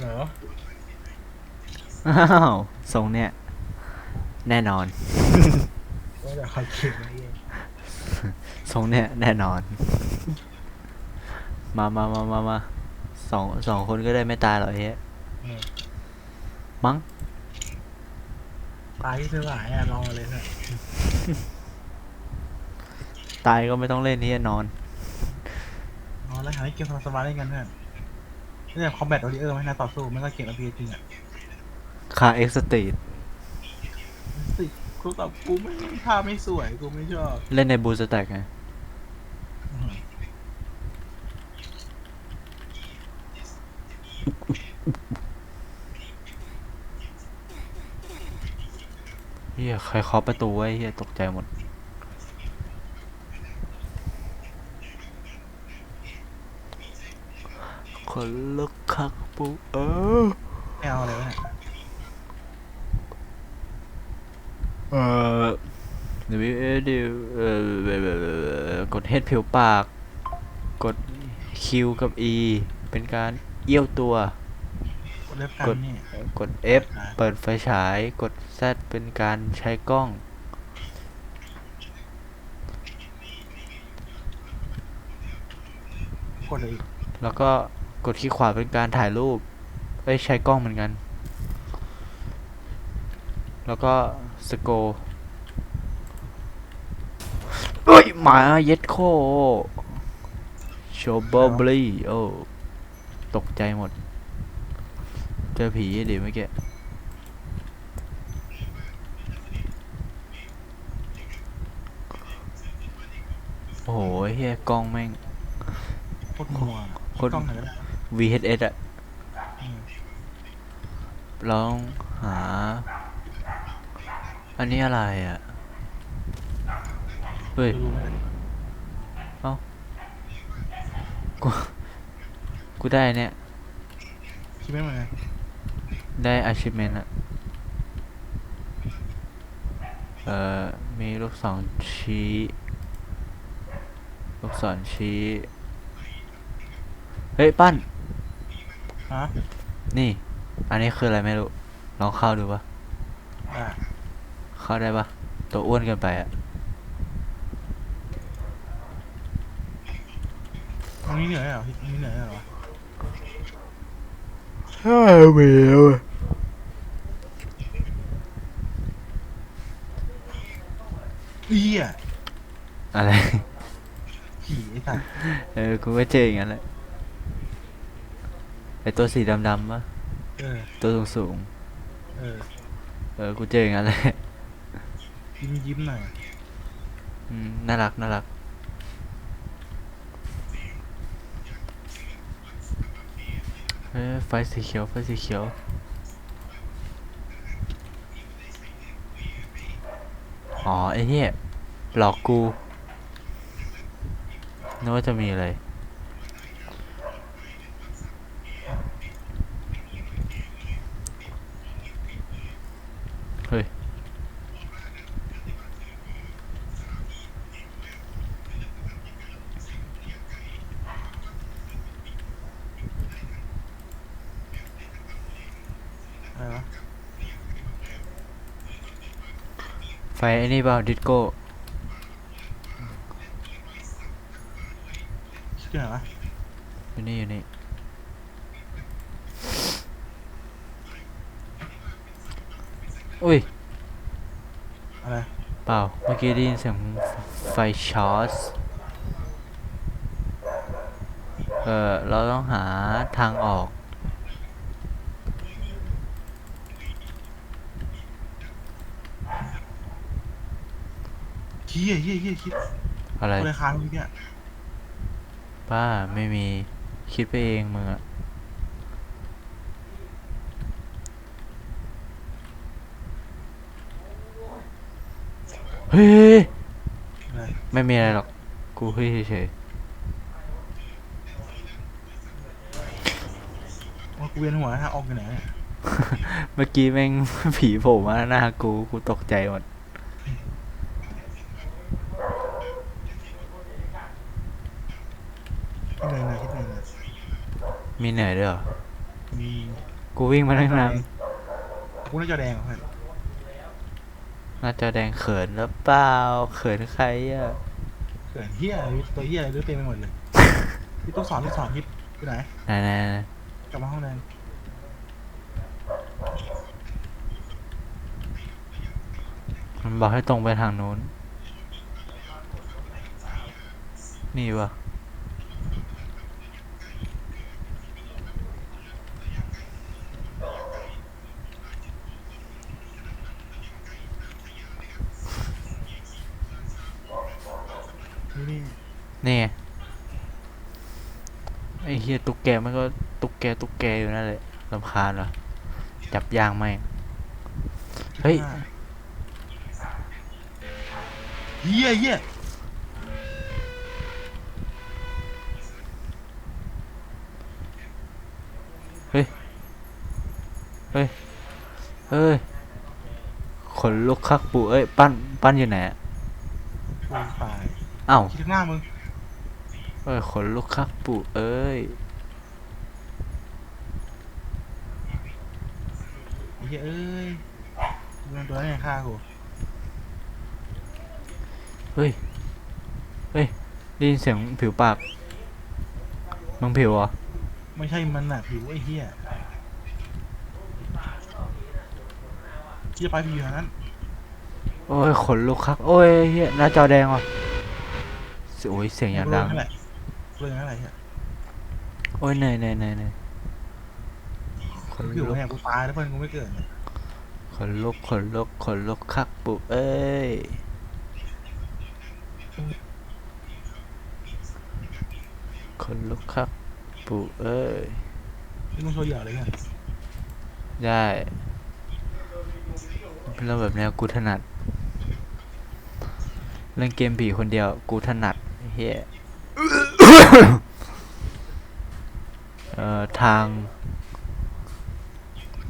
เหรออ้าวทรงเนี่ย แน่นอน ว่าแต่เขาเขียนไว้เองทรงเนี่ยแน่นอน มามามามามาสองสองคนก็ได้ไม่ตายหรอกเฮ้ยเออมั้งตายที่ซื้อหลายอะลองมาเลยเถอะตายก็ไม่ต้องเล่นนี่นอนลองแล้วหาให้เกมสบายๆเล่นกันเพื่อ นนี่แบบคอมแบทโอริเออร์ไม่น่าต่อสู้ไม่ก็เก่งอพีจริงอะคาเอ็กซ์ตีดสิกูตอบกูไม่ภาพไม่สวยกูไม่ชอบเล่นในบูสแต็กไงอืมเฮียใครเคาะประตูไว้เฮียตกใจหมด คนลุกคักปูเออไม่เอาเลยเนี่ยเออเดี๋ยวเอ่อเดี๋ยวเออกดเฮดผิวปาก กด Q กับ E เป็นการเอี้ยวตัว กดเล็บกันกดนี่กด F เปิดไฟฉาย กด Z เป็นการใช้กล้อง กดเลยอีกแล้วก็ กดคลิกขวาเป็นการถ่ายรูปเอ้ยใช้กล้องเหมือนกัน แล้วก็สโกเอ้ยหมาเย็ดโคโชบอบลีโอ้ตกใจหมด เจอผีดิเมื่อกี้โอ้โหเฮียกล้องแม่งโคตรมัวโคตรกล้องไหนก็ได้ VHS อะอืมลองหา อันนี้อะไรอะเฮ้ยดูไหมกู กูได้เนี่ย คิดไม่เหมือนกันได้ achievement อะเอ่อ มีลูกศรชี้ ลูกศรชี้ เฮ้ย ปั้น ฮะนี่ อันนี้คืออะไรไม่รู้ ลองเข้าดูปะอ่าเข้าได้ปะตัวอ้วนเกินไปอะตรงนี้เหนื่อยเหรอตรงนี้เหนื่อยเหรอใช่เมลเอี้ยอะไรผีไอ้สัตว์ เออ กูก็เจออย่างนั้นแหละ ไอตัวสีดำๆปะเออ ตัวสูงสูงเออ ๆเออกูเจออย่างนั้นแหละ ยิ้มยิ้มหน่อยอืมน่ารักน่ารักเฮ้ยไฟสีเขียวไฟสีเขียวอ๋อไอ้เหี้ยหลอกกูนึกว่าจะมีอะไร เฮ้ย อะไรวะไฟไอ้นี่เปล่าดิสโก้คิดยังไงวะอยู่นี่อยู่นี่ อุ้ย อะไรเปล่า เมื่อกี้ได้ยินเสียงไฟช็อตเออเราต้องหาทางออก เฮียเฮียเฮียคิดอะไรกูเลยค้างเมื่อกี้ป้าไม่มีคิดไปเองมึงอะ ฮ้ยอะไรไม่มีอะไรหรอก กูเฮ้ยเฉยว่ากูเวียนหัวทางออกอยู่ไหนเนี่ยๆ เมื่อกี้แม่ง ผีโผล่มาหน้ากู กูตกใจหมด คิดเหนื่อยหน่อยคิดเหนื่อยหน่อยมีเหนื่อยด้วยเหรอ มีกูวิ่งมาตั้งนานกูน่าจะแดงเหรอเพื่อน น่าจะแดงเขินหรือเปล่า เขินใครอะเกิดเฮียอะไรตัวเฮียอะไรรู้เต็มไปหมดเลยพี่ต้องสอนต้องสอนทิปที่ไหนไหนไหนไหนกลับมาห้องแดงมันบอกให้ตรงไปทางนู้น นี่วะ นี่นี่ นี่ไงไอ้เฮียตุ๊กแกมันก็ตุ๊กแกตุ๊กแกอยู่นั่นแหละลำคาญวะจับยางไหมงเฮ้ยเฮียเฮียเฮ้ย เฮ้ย เฮ้ย ขนลุกคักปูเอ้ย ปั้น ปั้นอยู่ไหนอะกูตายอ้าวคิดข้างหน้ามึง เอ้ยขนลุกคักปูเอ้ยไอ้เฮียเอ้ยมึงตัวนี้ฆ่ากูเฮ้ย เฮ้ยได้ยินเสียงผิวปากมึงผิวเหรอไม่ใช่มันน่ะผิวไอ้เฮียที่จะไปผิวอย่างนั้น โอ้ยขนลุกคักโอ้ยเฮียหน้าจอแดงว่ะเสียโอ้ยเสียงอย่างดังเรื่องอะไร เรื่องอะไรเฮียโอ้ยเหนื่อยเหนื่อยเหนื่อยเหนื่อยขนผิวลุกเนี่ยกูตายแล้วเพื่อนกูไม่เกิดเนี่ยขนลุกขนลุกขนลุกคักปุเอ้ยขนลุกคักปุเอ้ยนี่มึงโชว์เหยื่อเลยเนี่ยได้เรื่องแบบเนี้ยกูถนัด เล่นเกมผีคนเดียวกูถนัดไอ้เฮีย เอ่อ ทาง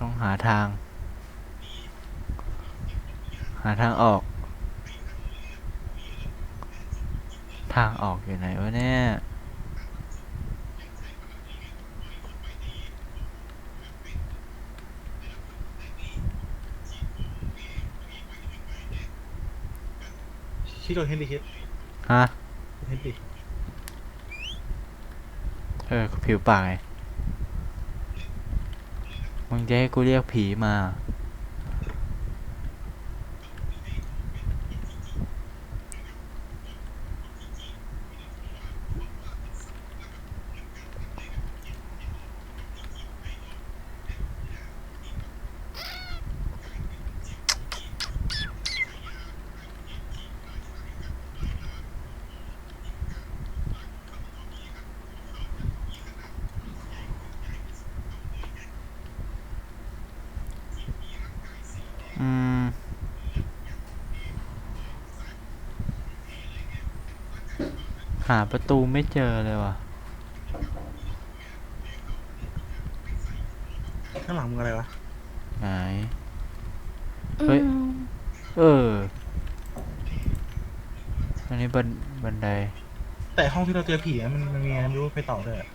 ต้องหาทาง หาทางออก ทางออกอยู่ไหนวะเนี่ยคิดโดนเฮนดิคิดฮะเฮนดิ เออผิวปากไงมึงจะให้กูเรียกผีมา หาประตูไม่เจอเลยว่ะ ข้างหลังมึงอะไรวะไหน เฮ้ยเออ อันนี้บันบันไดแต่ห้องที่เราเจอผีอะมันมันมีอะไรไม่รู้ไปต่อด้วยอะ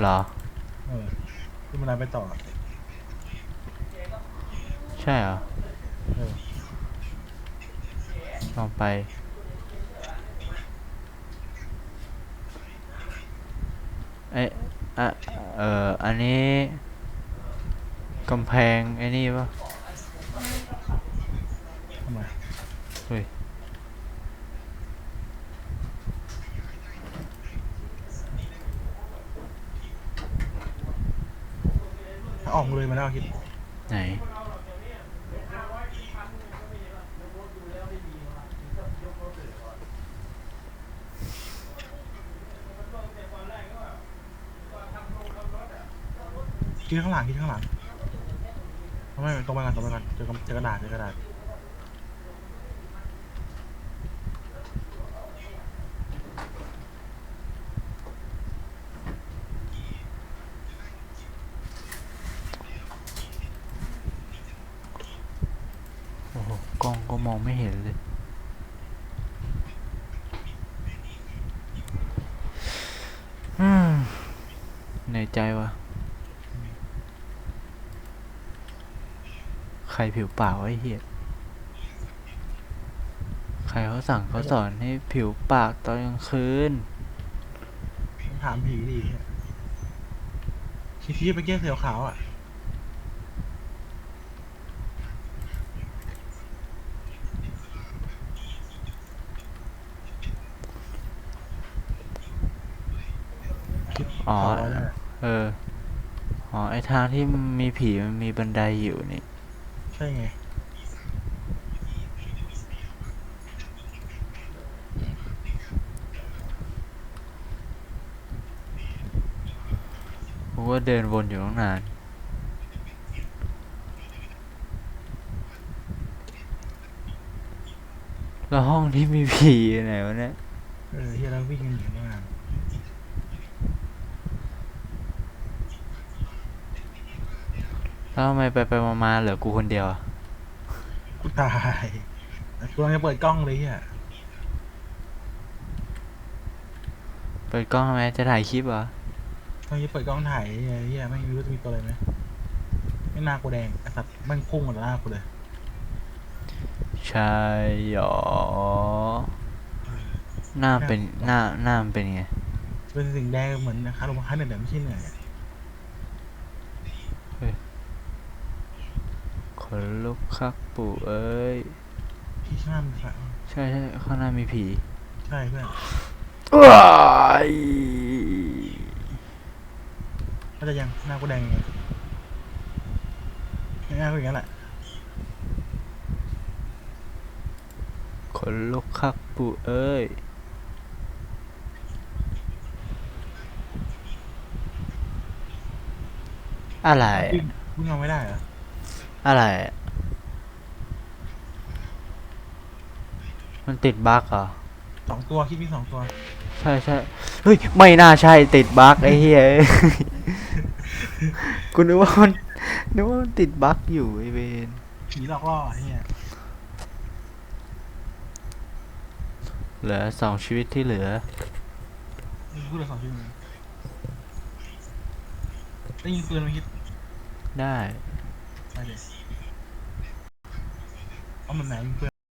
เหรอ เออที่มันอะไรไปต่ออะใช่เหรอเออลองไป เอ๊ะอะเอ่ออันนี้กำแพงไอ้นี่ปะทำไมเฮ้ยถ้าออกเลยมาแล้วคิด ไหน คิดข้างหลังคิดข้างหลังทำไมตรงไปกันตรงไปกันเจอกระเจอกระดาษเจอกระดาษโอ้โหกล้องก็มองไม่เห็นเลย อืมเหนื่อยใจวะ ใครผิวปากวะไอ้เหี้ยใครเขาสั่งเขาสอนให้ผิวปากตอนกลางคืนถามผีดิเนี่ยคิดที่ไปเกี้ยเสือขาวอะคิดอ๋อขาวเนี่ยเออ อ๋อ ไอทางที่มีผีมันมีบันไดอยู่นี่ ใช่ไงกูว่าเดินวนอยู่ตั้งนาน แล้วห้องที่มีผีอยู่ไหนวะเนี่ย เออที่เราวิ่งกันอยู่ตั้งนาน แล้วทำไมไปไปมามาเหลือกูคนเดียวอะกูตายกูกำลังจะเปิดกล้องเลยเฮียเปิดกล้องทำไมจะถ่ายคลิปเหรอ กำลังจะเปิดกล้องถ่ายเฮียเฮียไม่รู้จะมีตัวอะไรไหมไม่หน้ากูแดงไอ้สัตว์แมันพุ่งมาต่อหน้ากูเลยใช่หรอหน้าเป็นหน้าหน้ามันเป็นไง เป็นสิ่งแดงเหมือนนะคะลมพัดเนี่ยแต่ไม่ใช่เหนื่อยอะ คนลุกคักปู่เอ้ยที่ข้างหน้ามันค่ะใช่ใช่ข้างหน้ามีผีใช่เพื่อนว้ายก็จะยังหน้ากูแดงอย่างเงี้ยหน้ากูอย่างเงี้ยแหละคนลุกคักปู่เอ้ยอะไรวิ่งวิ่งเอาไม่ได้เหรอ อะไร มันติดบั๊กเหรอ สองตัวคิดมีสองตัว ใช่ใช่เฮ้ย ไม่น่าใช่ติดบั๊กไอ้เหี้ย กูนึกว่ามันนึกว่ามันติดบั๊กอยู่ไอ้เวนผีหลอกล่อเฮียเหลือสองชีวิตที่เหลือพูดเลยสองชั่วโมงได้ยิงปืนมาคิดได้ไปเลย เอา